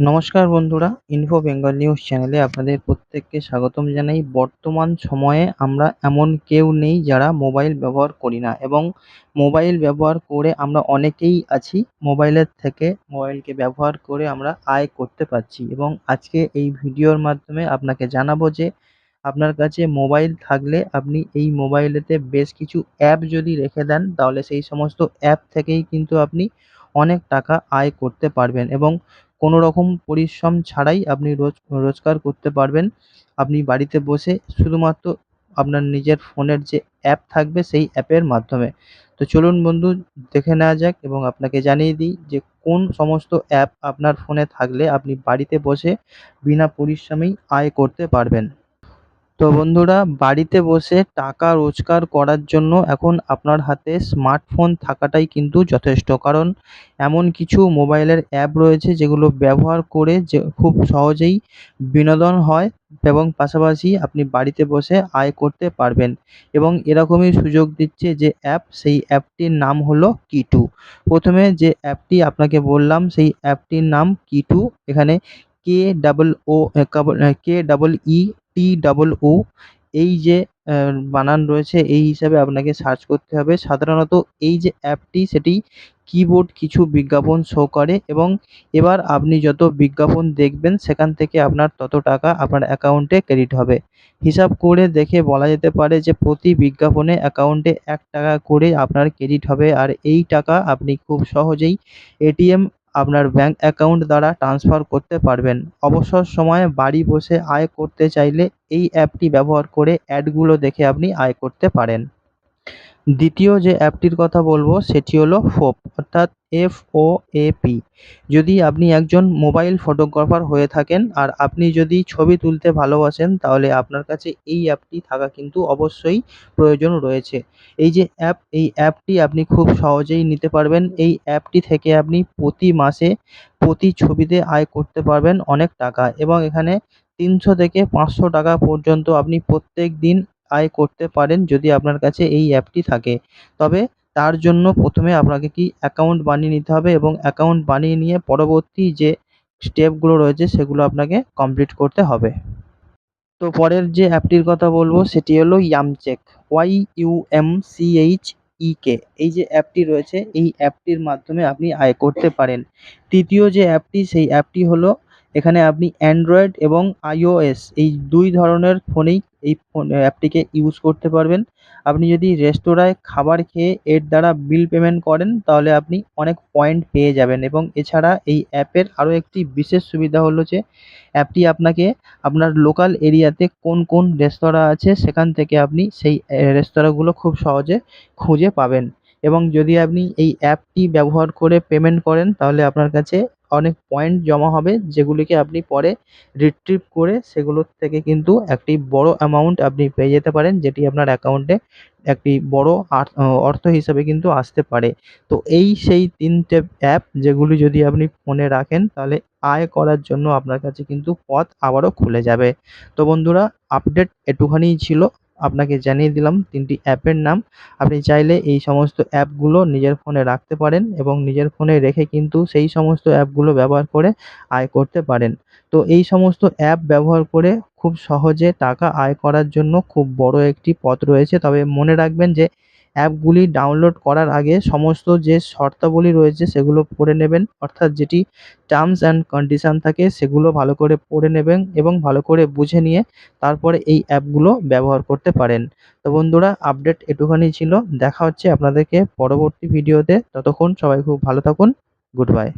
নমস্কার বন্ধুরা info Bengal news চ্যানেলে আপনাদের প্রত্যেককে স্বাগতম জানাই। বর্তমান সময়ে আমরা এমন কেউ নেই যারা মোবাইল ব্যবহার করি না এবং মোবাইল ব্যবহার করে আমরা অনেকেই আছি। মোবাইলের থেকে মোবাইলকে ব্যবহার করে আমরা আয় করতে পারছি এবং আজকে এই ভিডিওর মাধ্যমে আপনাকে জানাব যে আপনার কাছে মোবাইল থাকলে আপনি এই মোবাইলেতে বেশ কিছু অ্যাপ যদি রেখে দেন, তাহলে সেই সমস্ত অ্যাপ থেকেই কিন্তু আপনি অনেক টাকা আয় করতে পারবেন এবং কোনো রকম পরিশ্রম ছাড়াই আপনি রোজ, রোজগার করতে পারবেন। আপনি বাড়িতে বসে শুধুমাত্র আপনার নিজের ফোনের যে অ্যাপ থাকবে সেই অ্যাপের মাধ্যমে। তো চলুন বন্ধু, দেখে নেওয়া যাক এবং আপনাকে জানিয়ে দিই যে কোন সমস্ত অ্যাপ আপনার ফোনে থাকলে আপনি বাড়িতে বসে বিনা পরিশ্রমেই আয় করতে পারবেন। তো বন্ধুরা, বাড়িতে বসে টাকা রোজগার করার জন্য এখন আপনার হাতে স্মার্টফোন থাকাটাই কিন্তু যথেষ্ট। কারণ এমন কিছু মোবাইলের অ্যাপ রয়েছে যেগুলো ব্যবহার করে যে খুব সহজেই বিনোদন হয় এবং পাশাপাশি আপনি বাড়িতে বসে আয় করতে পারবেন এবং এরকমই সুযোগ দিচ্ছে যে অ্যাপ সেই অ্যাপটির নাম হলো কিটু প্রথমে যে অ্যাপটি আপনাকে বললাম, সেই অ্যাপটির নাম কিটু এখানে K double O K double E T double O এই যে বানান রয়েছে, এই হিসাবে আপনাকে সার্চ করতে হবে। সাধারণত এই যে অ্যাপটি সেটি কিবোর্ড কিছু বিজ্ঞাপন শো করে এবং এবার আপনি যত বিজ্ঞাপন দেখবেন, সেখান থেকে আপনার তত টাকা আপনার অ্যাকাউন্টে ক্রেডিট হবে। হিসাব করে দেখে বলা যেতে পারে যে, প্রতি বিজ্ঞাপনে অ্যাকাউন্টে এক টাকা করে আপনার ক্রেডিট হবে। আর এই টাকা আপনি খুব সহজেই এটিএম আপনার ব্যাঙ্ক অ্যাকাউন্ট দ্বারা ট্রান্সফার করতে পারবেন। অবসর সময়ে বাড়ি বসে আয় করতে চাইলে এই অ্যাপটি ব্যবহার করে অ্যাডগুলো দেখে আপনি আয় করতে পারেন। দ্বিতীয় যে অ্যাপটির কথা বলব, সেটি হলো ফোপ অর্থাৎ এফ ও এ পি যদি আপনি একজন মোবাইল ফটোগ্রাফার হয়ে থাকেন আর আপনি যদি ছবি তুলতে ভালোবাসেন, তাহলে আপনার কাছে এই অ্যাপটি থাকা কিন্তু অবশ্যই প্রয়োজন রয়েছে। এই যে অ্যাপ, এই অ্যাপটি আপনি খুব সহজেই নিতে পারবেন। এই অ্যাপটি থেকে আপনি প্রতি মাসে প্রতি ছবিতে আয় করতে পারবেন অনেক টাকা এবং এখানে তিনশো থেকে পাঁচশো টাকা পর্যন্ত আপনি প্রত্যেক দিন আয় করতে পারেন যদি আপনার কাছে এই অ্যাপটি থাকে। তবে তার জন্য প্রথমে আপনাকে কি অ্যাকাউন্ট বানিয়ে নিতে হবে এবং অ্যাকাউন্ট বানিয়ে নিয়ে পরবর্তী যে স্টেপগুলো রয়েছে সেগুলো আপনাকে কমপ্লিট করতে হবে। তো পরের যে অ্যাপটির কথা বলব সেটি হলো ইয়ামচেক Y U M C H E K এই যে অ্যাপটি রয়েছে, এই অ্যাপটির মাধ্যমে আপনি আয় করতে পারেন। তৃতীয় যে অ্যাপটি, সেই অ্যাপটি হলো এখানে আপনি অ্যান্ড্রয়েড এবং আইওএস এই দুই ধরনের ফোনেই এই ফোন অ্যাপটিকে ইউজ করতে পারবেন। আপনি যদি রেস্তোরাঁয় খাবার খেয়ে এর দ্বারা বিল পেমেন্ট করেন, তাহলে আপনি অনেক পয়েন্ট পেয়ে যাবেন। এবং এছাড়া এই অ্যাপের আরও একটি বিশেষ সুবিধা হলো যে অ্যাপটি আপনাকে আপনার লোকাল এরিয়াতে কোন কোন রেস্তোরাঁ আছে, সেখান থেকে আপনি সেই রেস্তোরাঁগুলো খুব সহজে খুঁজে পাবেন। এবং যদি আপনি এই অ্যাপটি ব্যবহার করে পেমেন্ট করেন, তাহলে আপনার কাছে অনেক পয়েন্ট জমা হবে, যেগুলিকে আপনি পরে রিট্রিভ করে সেগুলোর থেকে কিন্তু একটি বড় অ্যামাউন্ট আপনি পেয়ে যেতে পারেন, যেটি আপনার অ্যাকাউন্টে একটি বড় অর্থ হিসাবে কিন্তু আসতে পারে। তো এই সেই তিনটে অ্যাপ যেগুলি যদি আপনি ফোনে রাখেন, তাহলে আয় করার জন্য আপনার কাছে কিন্তু পথ আবারও খুলে যাবে। তো বন্ধুরা আপডেট একটুখানিই ছিল। আপনাকে জানিয়ে দিলাম তিনটি অ্যাপের নাম। আপনি চাইলে এই সমস্ত অ্যাপগুলো নিজের ফোনে রাখতে পারেন এবং নিজের ফোনে রেখে কিন্তু সেই সমস্ত অ্যাপগুলো ব্যবহার করে আয় করতে পারেন। তো এই সমস্ত অ্যাপ ব্যবহার করে খুব সহজে টাকা আয় করার জন্য খুব বড় একটি পথ রয়েছে। তবে মনে রাখবেন যে অ্যাপগুলি ডাউনলোড করার আগে সমস্ত যে শর্তাবলী রয়েছে সেগুলো পড়ে নেবেন। অর্থাৎ যেটি টার্মস অ্যান্ড কন্ডিশান থাকে সেগুলো ভালো করে পড়ে নেবেন এবং ভালো করে বুঝে নিয়ে তারপরে এই অ্যাপগুলো ব্যবহার করতে পারেন। তো বন্ধুরা আপডেট এটুখানি ছিল। দেখা হচ্ছে আপনাদেরকে পরবর্তী ভিডিওতে। ততক্ষণ সবাই খুব ভালো থাকুন। Good bye